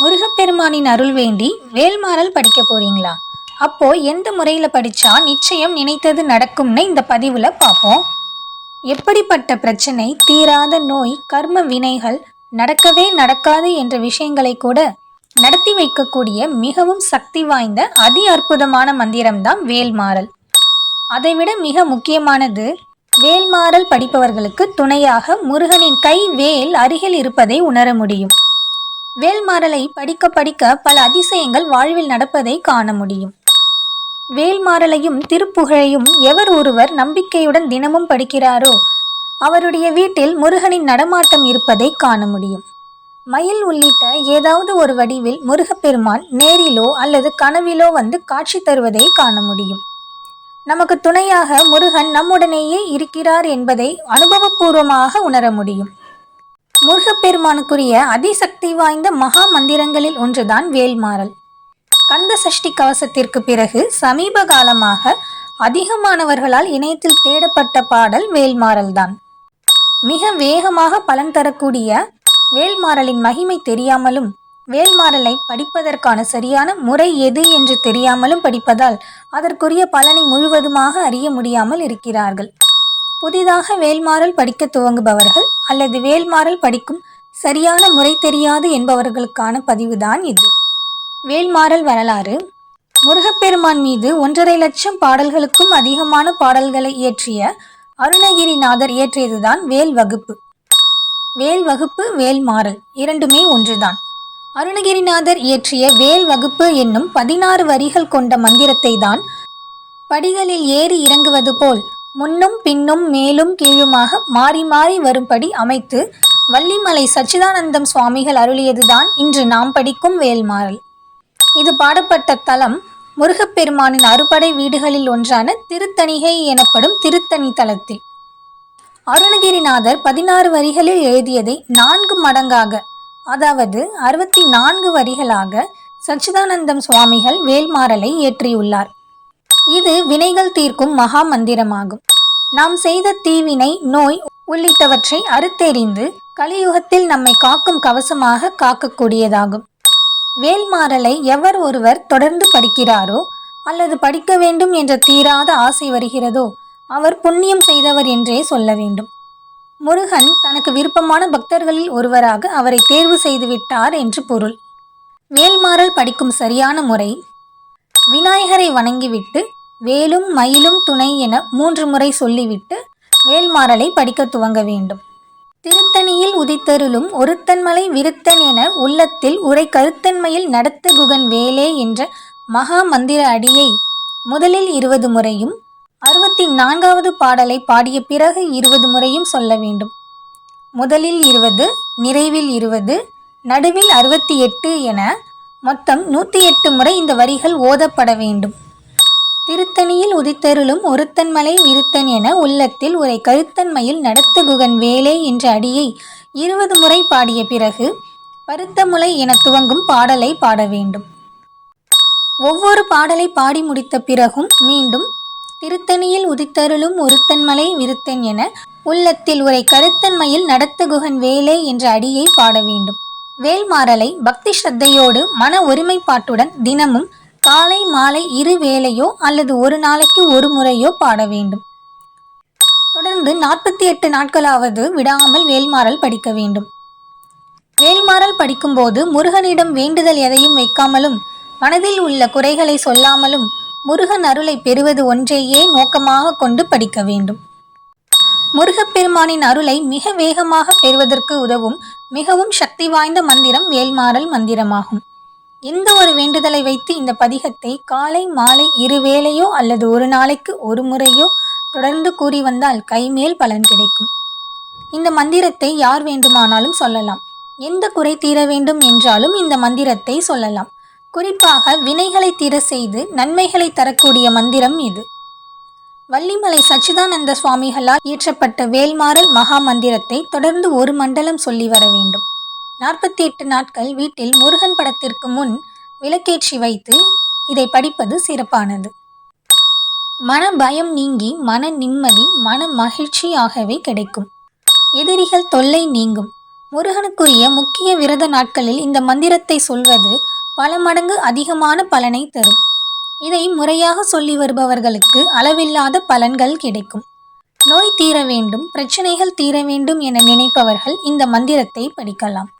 முருகப்பெருமானின் அருள் வேண்டி வேல்மாறல் படிக்க போறீங்களா? அப்போ எந்த முறையில் படிச்சா நிச்சயம் நினைத்தது நடக்கும்னு இந்த பதிவில் பார்ப்போம். எப்படிப்பட்ட பிரச்சனை தீராத நோய் கர்ம வினைகள் நடக்கவே நடக்காது என்ற விஷயங்களை கூட நடத்தி வைக்கக்கூடிய மிகவும் சக்தி வாய்ந்த அதி அற்புதமான மந்திரம்தான் வேல்மாறல். அதைவிட மிக முக்கியமானது வேல்மாறல் படிப்பவர்களுக்கு துணையாக முருகனின் கை வேல் அருகில் இருப்பதை உணர முடியும். வேல்மாறலை படிக்க படிக்க பல அதிசயங்கள் வாழ்வில் நடப்பதை காண முடியும். வேல்மாறலையும் திருப்புகழையும் எவர் ஒருவர் நம்பிக்கையுடன் தினமும் படிக்கிறாரோ அவருடைய வீட்டில் முருகனின் நடமாட்டம் இருப்பதை காண முடியும். மயில் உள்ளிட்ட ஏதாவது ஒரு வடிவில் முருகப்பெருமான் நேரிலோ அல்லது கனவிலோ வந்து காட்சி தருவதை காண முடியும். நமக்கு துணையாக முருகன் நம்முடனேயே இருக்கிறார் என்பதை அனுபவபூர்வமாக உணர முடியும். முருகப்பெருமானுக்குரிய அதிசக்தி வாய்ந்த மகா மந்திரங்களில் ஒன்றுதான் வேல்மாறல். கந்த சஷ்டி கவசத்திற்கு பிறகு சமீப காலமாக அதிகமானவர்களால் இணையத்தில் தேடப்பட்ட பாடல் வேல்மாறல் தான் மிக வேகமாக பலன் தரக்கூடிய வேல்மாறலின் மகிமை தெரியாமலும் வேல்மாறலை படிப்பதற்கான சரியான முறை எது என்று தெரியாமலும் படிப்பதால் அதற்குரிய பலனை முழுவதுமாக அறிய முடியாமல் இருக்கிறார்கள். புதிதாக வேல்மாறல் படிக்க துவங்குபவர்கள் அல்லது வேல்மாறல் படிக்கும் சரியான முறை தெரியாது என்பவர்களுக்கான பதிவுதான் இது. வேல்மாறல் வரலாறு. முருகப்பெருமான் மீது ஒன்றரை லட்சம் பாடல்களுக்கும் அதிகமான பாடல்களை இயற்றிய அருணகிரிநாதர் இயற்றியதுதான் வேல் வகுப்பு. வேல் வகுப்பு வேல்மாறல் இரண்டுமே ஒன்றுதான். அருணகிரிநாதர் இயற்றிய வேல் வகுப்பு என்னும் பதினாறு வரிகள் கொண்ட மந்திரத்தை தான் படிகளில் ஏறி இறங்குவது போல் முன்னும் பின்னும் மேலும் கீழுமாக மாறி மாறி வரும்படி அமைத்து வள்ளிமலை சச்சிதானந்தம் சுவாமிகள் அருளியதுதான் இன்று நாம் படிக்கும் வேல்மாறல். இது பாடப்பட்ட தலம் முருகப்பெருமானின் அறுபடை வீடுகளில் ஒன்றான திருத்தணிகை எனப்படும் திருத்தணி தலத்தில். அருணகிரிநாதர் பதினாறு வரிகளில் எழுதியதை நான்கு மடங்காக அதாவது அறுபத்தி நான்கு வரிகளாக சச்சிதானந்தம் சுவாமிகள் வேல்மாறலை இயற்றியுள்ளார் இது வினைகள் தீர்க்கும் மகா மந்திரமாகும். நாம் செய்த தீவினை நோய் உள்ளிட்டவற்றை அறுத்தெறிந்து கலியுகத்தில் நம்மை காக்கும் கவசமாக காக்கக்கூடியதாகும். வேல்மாறலை எவர் ஒருவர் தொடர்ந்து படிக்கிறாரோ அல்லது படிக்க வேண்டும் என்ற தீராத ஆசை வருகிறதோ அவர் புண்ணியம் செய்தவர் என்றே சொல்ல வேண்டும். முருகன் தனக்கு விருப்பமான பக்தர்களில் ஒருவராக அவரை தேர்வு செய்துவிட்டார் என்று பொருள். வேல்மாறல் படிக்கும் சரியான முறை விநாயகரை வணங்கிவிட்டு வேலும் மயிலும் துணை என மூன்று முறை சொல்லிவிட்டு வேல்மாறலை படிக்க துவங்க வேண்டும். திருத்தணியில் உதித்தருளும் ஒருத்தன்மலை விருத்தன் என உள்ளத்தில் உரை கருத்தன்மையில் நடத்த குகன் வேலே என்ற மகா மந்திர அடியை முதலில் இருபது முறையும் அறுபத்தி நான்காவது பாடலை பாடிய பிறகு இருபது முறையும் சொல்ல வேண்டும். முதலில் இருபது நிறைவில் இருபது நடுவில் அறுபத்தி எட்டு என மொத்தம் நூற்றி எட்டு முறை இந்த வரிகள் ஓதப்பட வேண்டும். திருத்தணியில் உதித்தருளும் ஒருத்தன்மலை விருத்தன் என உள்ளத்தில் உரை கருத்தன்மையில் நடத்துகுகன் வேலே என்ற அடியை இருபது முறை பாடிய பிறகு பருத்தமுலை என துவங்கும் பாடலை பாட வேண்டும். ஒவ்வொரு பாடலை பாடி முடித்த பிறகும் மீண்டும் திருத்தணியில் உதித்தருளும் ஒருத்தன்மலை விருத்தன் என உள்ளத்தில் உரை கருத்தன்மையில் நடத்துகுகன் வேலே என்ற அடியை பாட வேண்டும். வேல்மாறலை பக்தி ஸ்ரத்தையோடு மன ஒருமைப்பாட்டுடன் தினமும் காலை மாலை இரு வேளையோ அல்லது ஒரு நாளைக்கு ஒரு முறையோ பாட வேண்டும். தொடர்ந்து நாற்பத்தி எட்டு நாட்களாவது விடாமல் வேல்மாறல் படிக்க வேண்டும். வேல்மாறல் படிக்கும்போது முருகனிடம் வேண்டுதல் எதையும் வைக்காமலும் மனதில் உள்ள குறைகளை சொல்லாமலும் முருகன் அருளை பெறுவது ஒன்றையே நோக்கமாக கொண்டு படிக்க வேண்டும். முருகப்பெருமானின் அருளை மிக வேகமாக பெறுவதற்கு உதவும் மிகவும் சக்தி வாய்ந்த மந்திரம் வேல்மாறல் மந்திரமாகும். எந்த ஒரு வேண்டுதலை வைத்து இந்த பதிகத்தை காலை மாலை இருவேளையோ அல்லது ஒரு நாளைக்கு ஒரு முறையோ தொடர்ந்து கூறி வந்தால் கைமேல் பலன் கிடைக்கும். இந்த மந்திரத்தை யார் வேண்டுமானாலும் சொல்லலாம். எந்த குறை தீர வேண்டும் என்றாலும் இந்த மந்திரத்தை சொல்லலாம். குறிப்பாக வினைகளை தீர செய்து நன்மைகளை தரக்கூடிய மந்திரம் இது. வள்ளிமலை சச்சிதானந்த சுவாமிகளால் இயற்றப்பட்ட வேல்மாறல் மகா மந்திரத்தை தொடர்ந்து ஒரு மண்டலம் சொல்லி வர வேண்டும். நாற்பத்தி எட்டு நாட்கள் வீட்டில் முருகன் படத்திற்கு முன் விளக்கேற்றி வைத்து இதை படிப்பது சிறப்பானது. மன பயம் நீங்கி மன நிம்மதி மன மகிழ்ச்சி ஆகவே கிடைக்கும். எதிரிகள் தொல்லை நீங்கும். முருகனுக்குரிய முக்கிய விரத நாட்களில் இந்த மந்திரத்தை சொல்வது பல மடங்கு அதிகமான பலனை தரும். இதை முறையாக சொல்லி வருபவர்களுக்கு அளவில்லாத பலன்கள் கிடைக்கும். நோய் தீர வேண்டும் பிரச்சனைகள் தீர வேண்டும் என நினைப்பவர்கள் இந்த மந்திரத்தை படிக்கலாம்.